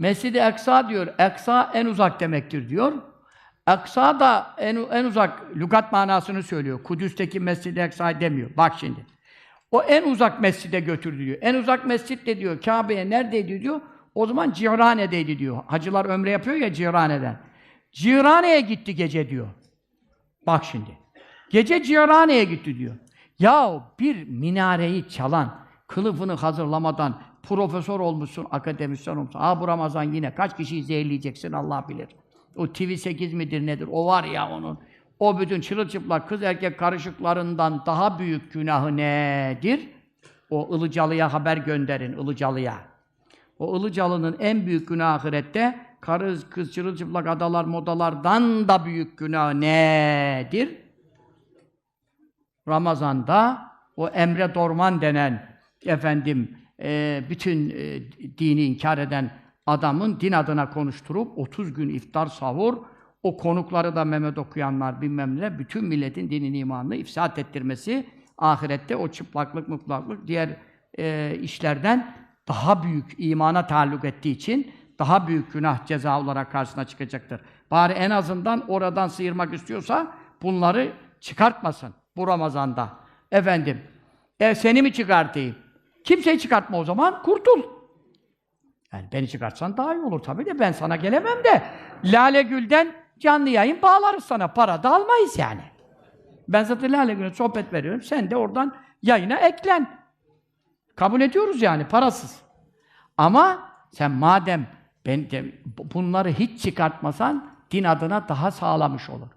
Mescid-i Eksa diyor. Eksa en uzak demektir diyor. Eksa da en, en uzak lügat manasını söylüyor. Kudüs'teki Mescid-i Eksa demiyor. Bak şimdi. O en uzak mescide götürdü diyor. En uzak mescit de diyor Kabe'ye neredeydi diyor. O zaman Cihrane'deydi diyor. Hacılar ömre yapıyor ya Cihrane'den. Cihrane'ye gitti gece diyor. Bak şimdi. Gece Cihrane'ye gitti diyor. Ya bir minareyi çalan, kılıfını hazırlamadan profesör olmuşsun, akademisyen olmuşsun. Aa bu Ramazan yine kaç kişiyi zehirleyeceksin Allah bilir. O TV8 midir nedir? O var ya onun. O bütün çırılçıplak kız erkek karışıklarından daha büyük günahı nedir? O Ilıcalı'ya haber gönderin, Ilıcalı'ya. O Ilıcalı'nın en büyük günahı ahirette karı kız çırılçıplak adalar modalardan da büyük günahı nedir? Ramazan'da o Emre Dorman denen efendim e, bütün e, dini inkar eden adamın din adına konuşturup 30 gün iftar sahur o konukları da Mehmet okuyanlar bilmem ne bütün milletin dinini imanını ifsat ettirmesi ahirette o çıplaklık mutlaklık diğer e, işlerden daha büyük imana taalluk ettiği için daha büyük günah ceza olarak karşısına çıkacaktır. Bari en azından oradan sıyırmak istiyorsa bunları çıkartmasın bu Ramazan'da. Efendim, e, seni mi çıkartayım? Kimseyi çıkartma o zaman, kurtul. Yani beni çıkartsan daha iyi olur tabii de ben sana gelemem de. Lale Gül'den canlı yayın bağlarız sana. Para da almayız yani. Ben zaten Lale Gül'e sohbet veriyorum. Sen de oradan yayına eklen. Kabul ediyoruz yani parasız. Ama sen madem ben de bunları hiç çıkartmasan din adına daha sağlamış olur.